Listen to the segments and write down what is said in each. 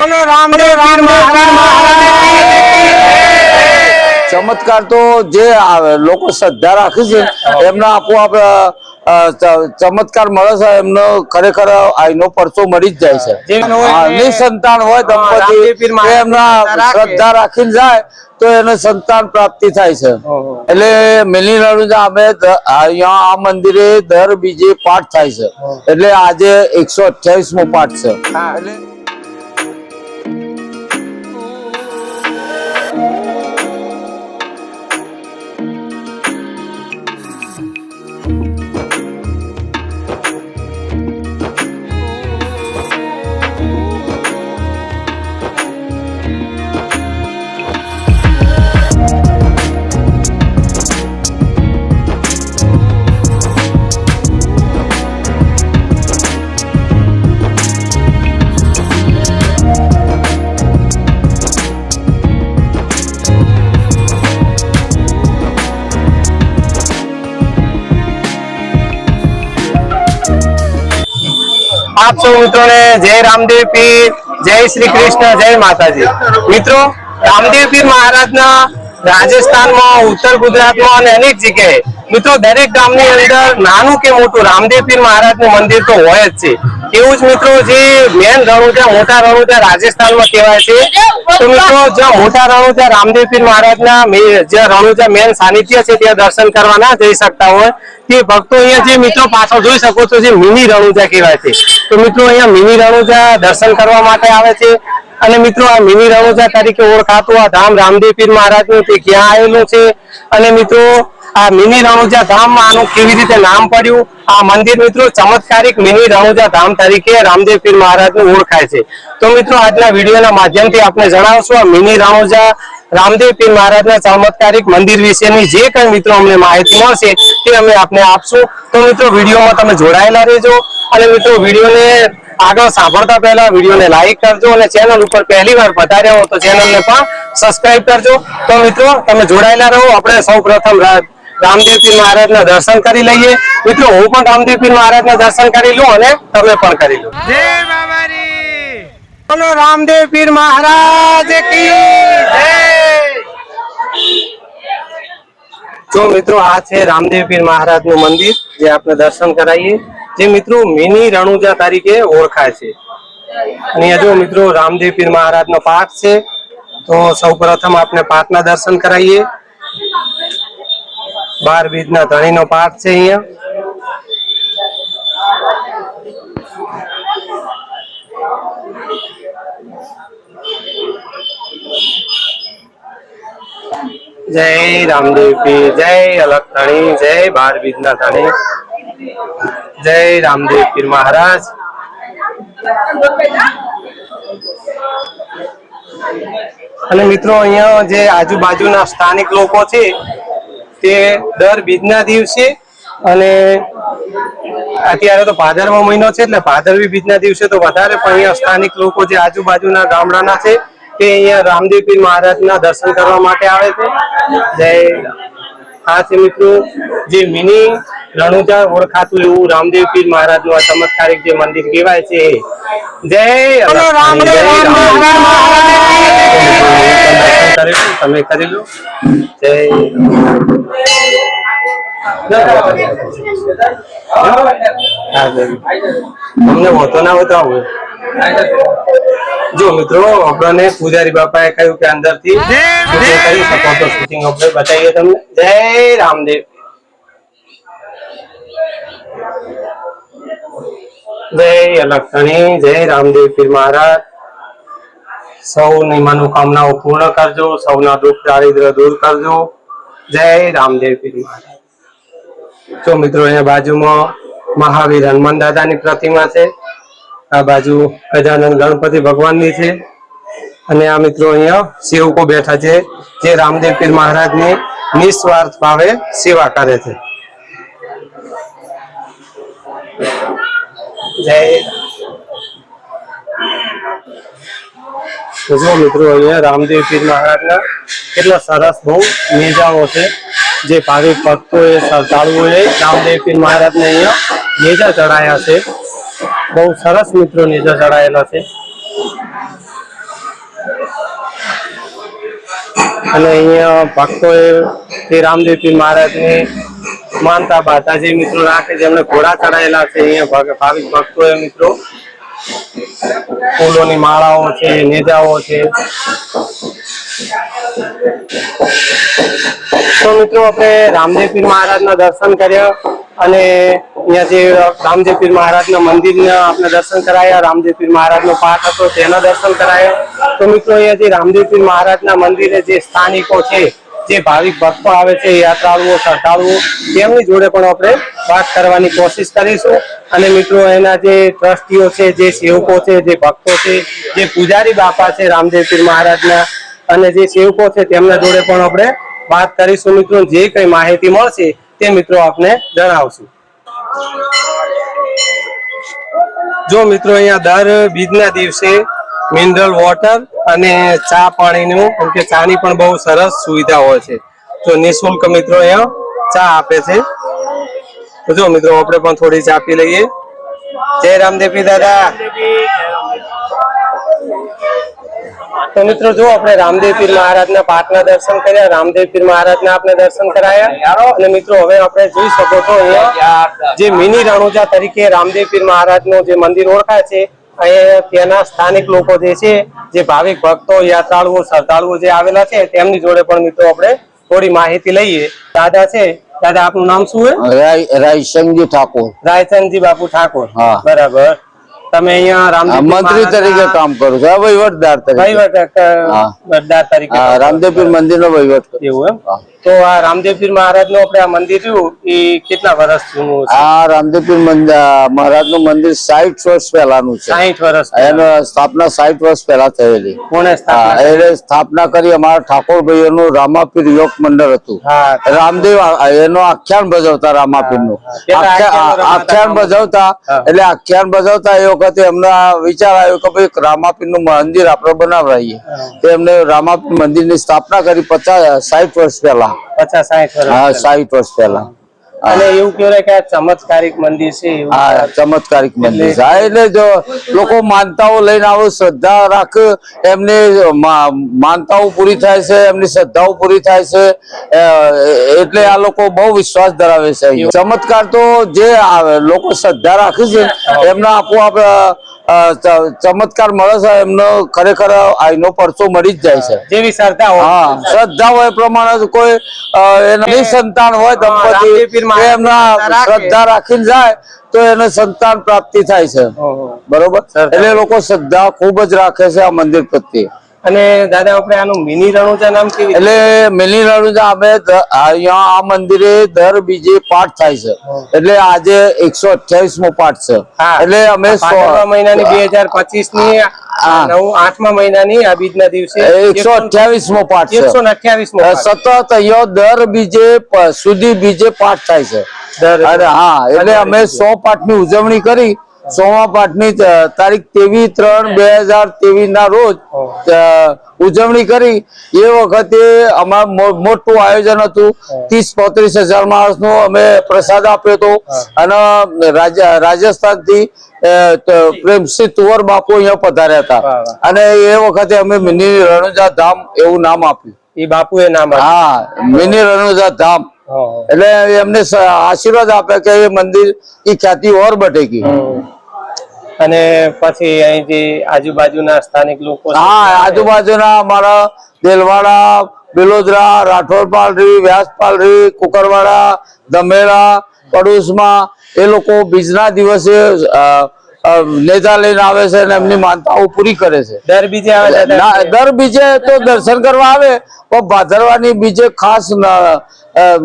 બોલો રામદેવ પીર ચમત્કાર તો જે લોકો શ્રદ્ધા રાખે છે એમને આપોઆપ અ, ચમત્કાર મળે છે એમનો ખરેખર આઈનો પરચો મળી જ જાય છે. નિસંતાન હોય દંપતી એમના શ્રદ્ધા રાખે. શ્રદ્ધા રાખીને જાય તો એને સંતાન પ્રાપ્તિ થાય છે. એટલે રણુજા અમે અહીંયા આ મંદિરે દર બીજે પાઠ થાય છે. એટલે આજે એકસો અઠ્યાવીસ મો પાઠ છે. એટલે સૌ મિત્રોને જય રામદેવ પીર, જય શ્રી કૃષ્ણ, જય માતાજી. મિત્રો, રામદેવ પીર મહારાજના રાજસ્થાનમાં, ઉત્તર ગુજરાતમાં અને અનેક જગ્યાએ, મિત્રો, દરેક ગામની અંદર નાનું કે મોટું, રામદેવ પીર મહારાજનું મંદિર તો હોય જ છે. એવું જ મિત્રો, જે મેન રણુજા મોટા રણુજા રાજસ્થાનમાં કહેવાય છે. તો મિત્રો, જ્યાં મોટા રણુજા રામદેવ પીર મહારાજના જ્યાં રણુજા મેન સાનિધ્ય છે, ત્યાં દર્શન કરવા ના જઈ શકતા હોય. તે ભક્તો અહીંયા જે મિત્રો પાછળ જોઈ શકો છો, જે મિની રણુજા કહેવાય છે. તો મિત્રો, અહીંયા મિની રણુજા દર્શન કરવા માટે આવે છે. અને મિત્રો, આ મિની રણુજા તરીકે ઓળખાતું આ ધામ રામદેવ પીર મહારાજનું તે ક્યાં આવેલું છે? અને મિત્રો, આ મિની રણુજા ધામ આનું કેવી રીતે નામ પડ્યું? આ મંદિર મિત્રો ચમત્કારિક મિની રણુજા ધામ તરીકે રામદેવ પીર મહારાજનું ઓળખાય છે. તો મિત્રો, આજના વિડીયોના માધ્યમથી આપણે જણાવશું, આ મિની રણુજા રામદેવ પીર મહારાજના ચમત્કારિક મંદિર વિશેની જે કઈ મિત્રો અમને માહિતી મળશે તે અમે આપને આપશું. તો મિત્રો, વિડીયોમાં તમે જોડાયેલા રહેજો. અને મિત્રો વિડીયોને આગળ સાંભળતા પહેલા વિડીયોને લાઈક કરજો અને ચેનલ ઉપર પહેલી વાર પધાર્યા હો તો ચેનલને પણ સબસ્ક્રાઇબ કરજો. તો મિત્રો તમે જોડાયેલા રહો. આપણે સૌ પ્રથમ રામદેવ મહારાજના દર્શન કરી લઈએ. મિત્રો હું પણ રામદેવ મહારાજના દર્શન કરી લઉં અને તમે પણ કરી લો. જય બાબારી! બોલો રામદેવ પીર મહારાજ કી જય! જો મિત્રો આ છે રામદેવ પીર મહારાજનું મંદિર જે આપણે દર્શન કરાવીએ જે મિત્રો મિની રણુજા તરીકે ઓળખાય છે. અને જો મિત્રો રામદેવ પીર મહારાજ નો પાઠ છે, તો સૌ પ્રથમ આપણે પાઠના દર્શન કરાવીએ. બાર બીજના ધણીનો પાઠ છે અહીંયા. જય રામદેવ પીર, જય અલગ ધણી, જય બાર બીજના ધણી. જય રામદેવ પીર મહારાજ. અને મિત્રો અહીંયા જે આજુબાજુના સ્થાનિક લોકો છે, તે દર બીજના દિવસે અને અત્યારે તો ભાદરવા મહિનો છે એટલે ભાદરવી બીજના દિવસે તો વધારે પણ અહીંયા સ્થાનિક લોકો જે આજુબાજુના ગામડાના છે, તે અહીંયા રામદેવ પીર મહારાજના દર્શન કરવા માટે આવે છે. જય. આ છે મિત્રો, જે મિની રણુજા ઓળખાતું એવું રામદેવ પીર મહારાજનું આ ચમત્કારિક જે મંદિર કહેવાય છે. જય તમે કરી લો. જય. તમને હોતો ના બતાવું જો મિત્રો આપણને પૂજારી બાપાએ કહ્યું કે અંદરથી થી કરી શકો તો શૂટિંગ આપણે બતાવીએ તમને. જય રામદેવ. જય અલક્ષણી જય રામદેવ પીર મહારાજ. સૌની મનોકામનાઓ પૂર્ણ કરજો, સૌના દુઃખ દારિદ્ર દૂર કરજો. જય રામદેવ પીર મહારાજ. જો મિત્રો અહીંયા બાજુમાં મહાવીર હનુમાન દાદાની પ્રતિમા છે, આ બાજુ ગજાનંદ ગણપતિ ભગવાનની છે. અને આ મિત્રો અહીંયા સેવકો બેઠા છે, જે રામદેવ પીર મહારાજની નિસ્વાર્થ ભાવે સેવા કરે છે. જય જો મિત્રો, અહીંયા રામદેવ પીર મહારાજના કેટલા સરસ બહુ મેજાઓ છે. જે ભાવિક ભક્તોએ, શ્રદ્ધાળુઓએ રામદેવ પીર મહારાજને અહીંયા મેજા ચડાયા છે. બહુ સરસ મિત્રો નેજા ચડાયેલા છે. અને અહીંયા ભક્તોએ શ્રી રામદેવ પીર મહારાજની માનતા બાતાજી મિત્રો રાખે છે. એમને ઘોડા ચડાયેલા છે. અહીંયા ભાવિક ભક્તો એ મિત્રો. ફૂલોની માળાઓ છે, નેજાઓ છે. તો મિત્રો આપણે રામદેવ પીર મહારાજના દર્શન કર્યા અને અહીંયા જે રામદેવ પીર મહારાજના મંદિરના આપણે દર્શન કરાયા, રામદેવ પીર મહારાજનો પાઠ હતો, તેના દર્શન કરાયા. તો મિત્રો અહીંયા જે રામદેવ પીર મહારાજના મંદિરે જે સ્થાનિકો છે જે ભાવિક ભક્તો આવે છે યાત્રાળુઓ શ્રદ્ધાળુઓ, તેમની જોડે પણ આપણે વાત કરવાની કોશિશ કરીશું. અને મિત્રો, એના જે ટ્રસ્ટીઓ છે, જે સેવકો છે, જે ભક્તો છે, જે પૂજારી બાપા છે રામદેવ મહારાજના, અને જે સેવકો છે, તેમના જોડે પણ આપણે વાત કરીશું. મિત્રો, જે કઈ માહિતી મળશે, તે મિત્રો આપને જણાવશું. જો મિત્રો, અહીંયા દર બીજના દિવસે મિનરલ વોટર અને ચા પાણીનું, કેમ કે ચાની પણ બહુ સરસ સુવિધા હોય છે. તો નિઃશુલ્ક મિત્રો અહીંયા ચા આપે છે. તો જો મિત્રો, આપણે પણ થોડી ચા પી લઈએ. જય રામદેવી દાદા. તો મિત્રો, જો આપણે રામદેવ પીર મહારાજના પાઠના દર્શન કર્યા, રામદેવ પીર મહારાજના આપણે દર્શન કરાયા. અને મિત્રો, હવે આપણે જોઈ શકો છો જે મિની રણુજા તરીકે રામદેવ પીર મહારાજનું જે મંદિર ઓળખાય છે ત્યાંના સ્થાનિક લોકો જે છે જે ભાવિક ભક્તો યાત્રાળુઓ શ્રદ્ધાળુઓ જે આવેલા છે તેમની જોડે પણ મિત્રો આપણે થોડી માહિતી લઈએ. દાદા છે દાદા આપનું નામ શું છે રાય ઠાકોર. રાયચંદજી બાપુ ઠાકોર. બરાબર. તમે અહીંયા રામદેવ મંત્રી તરીકે કામ કરું છું. વહીવટદાર તરીકે. વહીવટદાર તરીકે રામદેવપુર મંદિર નો વહીવટ એવું એમ. તો આ રામદેવપીર મહારાજનું આપણે આ મંદિર રહ્યું એ કેટલા વર્ષ જૂનું છે? આ રામદેવપીર મહારાજનું મંદિર સાહીઠ વર્ષ પહેલાનું છે. સાહીઠ વર્ષ એનો સ્થાપના સાહીઠ વર્ષ પહેલા થયેલી. કોને સ્થાપના એટલે સ્થાપના કરી અમારા ઠાકોરભાઈ નું રામાપીર યોગ મંડળ હતું. રામદેવ એનો આખ્યાન ભજવતા રામાપીરનું આખ્યાન ભજવતા એટલે આખ્યાન ભજવતા એ વખતે એમનો વિચાર આવ્યો કે ભાઈ રામાપીરનું મંદિર આપણે બનાવડાવીએ. તો એમને રામાપીર મંદિરની સ્થાપના કરી પચાસ સાહીઠ વર્ષ પહેલા. પચાસ સાહીઠ વર્ષ હા પહેલા. વર્ષ પહેલા. અને એવું કહેવાય કે આ ચમત્કારિક મંદિર છે હા ચમત્કારિક મંદિર છે. એટલે જો લોકો માનતાઓ લઈને આવો શ્રદ્ધા રાખ એમને માનતાઓ પૂરી થાય છે એમની શ્રદ્ધાઓ પૂરી થાય છે. એટલે આ લોકો બહુ વિશ્વાસ ધરાવે છે. ચમત્કાર તો જે લોકો શ્રદ્ધા રાખે છે એમના આપોઆપ ચમત્કાર મળે છે એમનો ખરેખર આઈનો પરચો મળી જ જાય છે. જેવી શ્રદ્ધા હોય. હા શ્રદ્ધા હોય એ પ્રમાણે કોઈ એની સંતાન હોય દંપતી એમના શ્રદ્ધા રાખે. શ્રદ્ધા રાખીને જાય તો એને સંતાન પ્રાપ્તિ થાય છે. બરોબર. એટલે લોકો શ્રદ્ધા ખૂબ જ રાખે છે આ મંદિર પ્રત્યે. અને દાદા આપણે આનું મિની રણુજા નામ કેવી એટલે મિની રણુજા અમે અહીંયા આ મંદિરે દર બીજે પાઠ થાય છે. એટલે આજે એકસો અઠ્યાવીસ મો પાઠ છે. એટલે અમે મહિનાની બે હજાર પચીસની આઠમા મહિનાની આ બીજના દિવસે એકસો અઠ્યાવીસ મો પાઠ છે. એકસો અઠ્યાવીસ અ, સતત અહીંયા દર બીજે સુધી બીજે પાઠ થાય છે. હા એટલે અમે સો પાઠની ઉજવણી કરી સોમાપાઠની તારીખ તેવી ત્રણ બે હજાર તેવીસ ના રોજ ઉજવણી કરી. એ વખતે અમાર મોટું આયોજન હતું. ત્રીસ પોત્રીસ હજાર માણસ નો અમે પ્રસાદ આપ્યો હતો. અને રાજસ્થાનથી પ્રેમસિંહ તુવર બાપુ અહીંયા પધાર્યા હતા. અને એ વખતે અમે મિની રણુજા ધામ એવું નામ આપ્યું. એ બાપુ એ નામ હા મિની રણુજા ધામ. એટલે એમને આશીર્વાદ આપ્યા કે એ મંદિર એ ખ્યાતિ ઓર બટેગી અને પછી અહીંથી આજુબાજુના સ્થાનિક લોકો હા આજુબાજુના અમારા દેલવાડા બિલોદરા રાઠોડ પાલરી વ્યાસ પાલરી કુકરવાડા ધમેરા પડોશમાં એ લોકો બીજના દિવસે અ, લઈને આવે છે અને એમની માનતાઓ પૂરી કરે છે. દર બીજે આવે છે દર બીજે. તો દર્શન કરવા આવે પણ ભાદરવાની બીજે ખાસ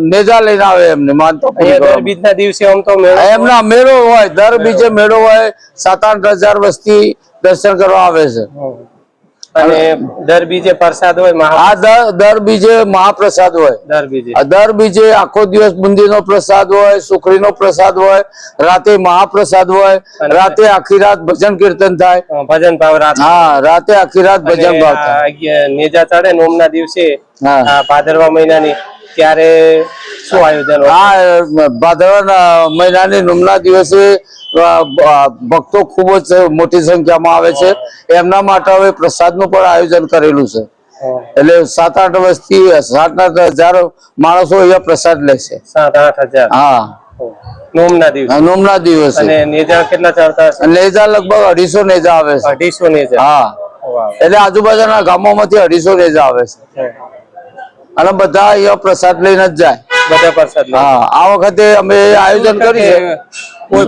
નેજા લઈને આવે એમને માનતો દિવસે આમ તો એમના મેળો હોય દર બીજે મેળો હોય સાત આઠ હજાર વસ્તી દર્શન કરવા આવે છે. અને દર બીજે પ્રસાદ હોય આ દર દર બીજે મહાપ્રસાદ હોય. દર બીજે. દર બીજે આખો દિવસ બુંદીનો પ્રસાદ હોય સુખડીનો પ્રસાદ હોય રાતે મહાપ્રસાદ હોય રાતે આખી રાત ભજન કીર્તન થાય. ભજન ભાવ રાત હા રાતે આખી રાત ભજન ભાવ નેજા ચડે નોમના દિવસે ભાદરવા મહિનાની ત્યારે શું આયોજન આ ભાદરવા મહિનાની નમના દિવસે ભક્તો ખૂબ જ મોટી સંખ્યામાં આવે છે. એમના માટે હવે પ્રસાદનું પણ આયોજન કરેલું છે. એટલે સાત આઠ વર્ષથી સાત આઠ હજાર માણસો અહીંયા પ્રસાદ લે છે. સાત આઠ હજાર? હા. નોમના દિવસે? નોમના દિવસે. અને નેજા કેટલા ચડતા નેજા લગભગ અઢીસો નેજા આવે છે. અઢીસો નેજા? હા. એટલે આજુબાજુના ગામોમાંથી અઢીસો નેજા આવે છે. અને બધા અહીંયા પ્રસાદ લઈને જ જાય. બધા પ્રસાદ હા આ વખતે અમે આયોજન કર્યું છે કોઈ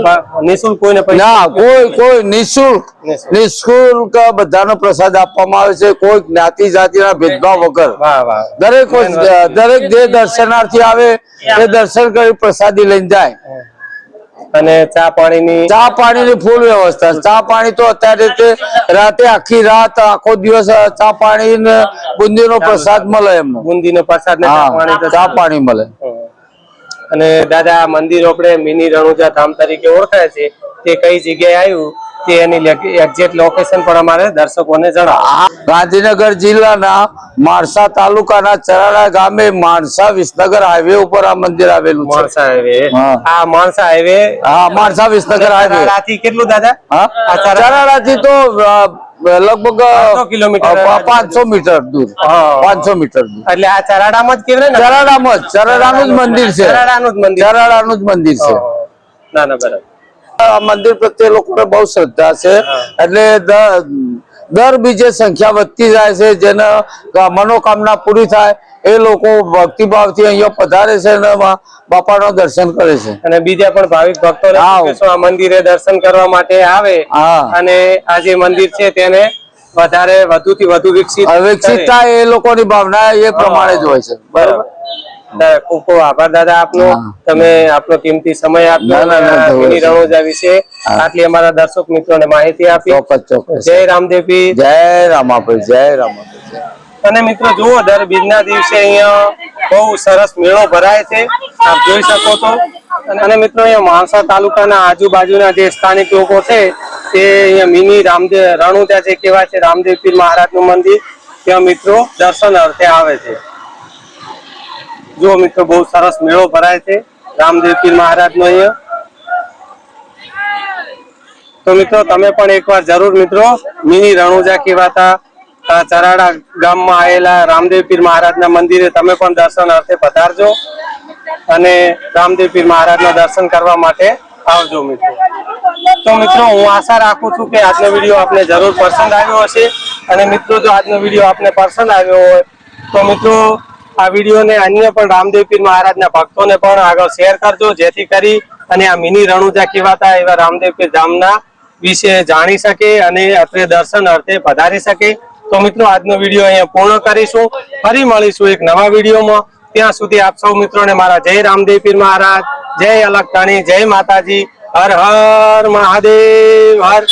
નિઃશુલ્ક કોઈને ના કોઈ કોઈ નિઃશુલ્ક. નિઃશુલ્ક. બધાનો પ્રસાદ આપવામાં આવે છે કોઈ જ્ઞાતિ જાતિના ભેદભાવ વગર. દરેક દરેક જે દર્શનાર્થી આવે એ દર્શન કરી પ્રસાદી લઈને જાય. અને ચા પાણીની ચા પાણીની ફૂલ વ્યવસ્થા. ચા પાણી તો અત્યારે રાતે આખી રાત આખો દિવસ ચા પાણી ને બુંદીનો પ્રસાદ મળે એમનો. બુંદી નો પ્રસાદ ચા પાણી તો ચા પાણી મળે. અને દાદા મંદિર આપણે મિની રણુજા ધામ તરીકે ઓળખાય છે. તે કઈ જગ્યાએ આવ્યું? તે એની એક્ઝેક્ટ લોકેશન પણ અમારે દર્શકોને જણાવો. ગાંધીનગર જિલ્લાના માણસા તાલુકાના ચરાડા ગામે માણસા વિસનગર હાઈવે ઉપર આ મંદિર આવેલું છે. માણસા હાઈવે. આ માણસા હાઈવે હા માણસા વિસનગર હાઈવે કેટલું દાદા? હા? ચરાડા થી તો લગભગ કિલોમીટર. પાંચસો મીટર દૂર. હા. પાંચસો મીટર દૂર. એટલે આ ચરાડામાં જ કેવાય ને? ચરાડામાં જ ચરાડાનું જ મંદિર છે. ચરાડાનું જ મંદિર. ચરાડાનું જ મંદિર છે. ના ના બરાબર. આ મંદિર પ્રત્યે લોકોને બહુ શ્રદ્ધા છે. એટલે દર બીજે સંખ્યા વધતી જાય છે જેને મનોકામના પૂરી થાય એ લોકો ભક્તિભાવથી અહીંયા પધારે છે અને બાપાનો દર્શન કરે છે. અને બીજા પણ ભાવિક ભક્તો. આ મંદિરે દર્શન કરવા માટે આવે અને આ જે મંદિર છે તેને વધારે વધુ વિકસિત હવે વિકસિત. થાય એ લોકોની ભાવના એ પ્રમાણે જ હોય છે. બરાબર? ખૂબ ખૂબ આભાર દાદા આપનો. તમે આપનો કિંમતી સમય આપ્યો. રણોજા વિશે આટલી અમારા દર્શક મિત્રોને માહિતી આપી. જય રામદેવી જય રામાપુર જય રામાપુર. અને મિત્રો જુઓ દર બીજના દિવસે અહીંયા બહુ સરસ મેળો ભરાય છે. આપ જોઈ શકો છો. અને- અને મિત્રો અહીંયા માણસા તાલુકાના આજુબાજુના જે સ્થાનિક લોકો છે તે અહીંયા મિની રામદેવ રણુજા જે કહેવાય છે રામદેવ પીર મહારાજનું મંદિર ત્યાં મિત્રો દર્શન અર્થે આવે છે. જુઓ મિત્રો બહુ સરસ મેળો ભરાય છે, રામદેવ પીર મહારાજનો અહીંયા તો મિત્રો તમે પણ એકવાર જરૂર મિત્રો, મિની રણુજા કહેવાતા ચરાડા ગામમાં આવેલા રામદેવ પીર મહારાજના મંદિરે તમે પણ દર્શન અર્થે પધારજો. અને રામદેવ પીર મહારાજના દર્શન કરવા માટે આવજો મિત્રો. તો મિત્રો હું આશા રાખું છું કે આજનો વીડિયો આપને જરૂર પસંદ આવ્યો હશે. અને મિત્રો જો આજનો વીડિયો આપને પસંદ આવ્યો હોય, તો મિત્રો આ વિડીયોને અન્ય પણ રામદેવ પીર મહારાજના ભક્તોને પણ આગળ શેર કરજો, જેથી કરી અને આ મિની રણુજા કહેવાતા એવા રામદેવ પીર ધામના વિશે જાણી શકે અને અત્રે દર્શન અર્થે પધારી શકે. તો મિત્રો, આજનો વીડિયો અહીંયા પૂર્ણ કરીશું. ફરી મળીશું એક નવા વિડીયોમાં. ત્યાં સુધી આપ સૌ મિત્રોને મારા જય રામદેવ પીર મહારાજ, જય અલગ જય માતાજી. હર હર મહાદેવ, હર.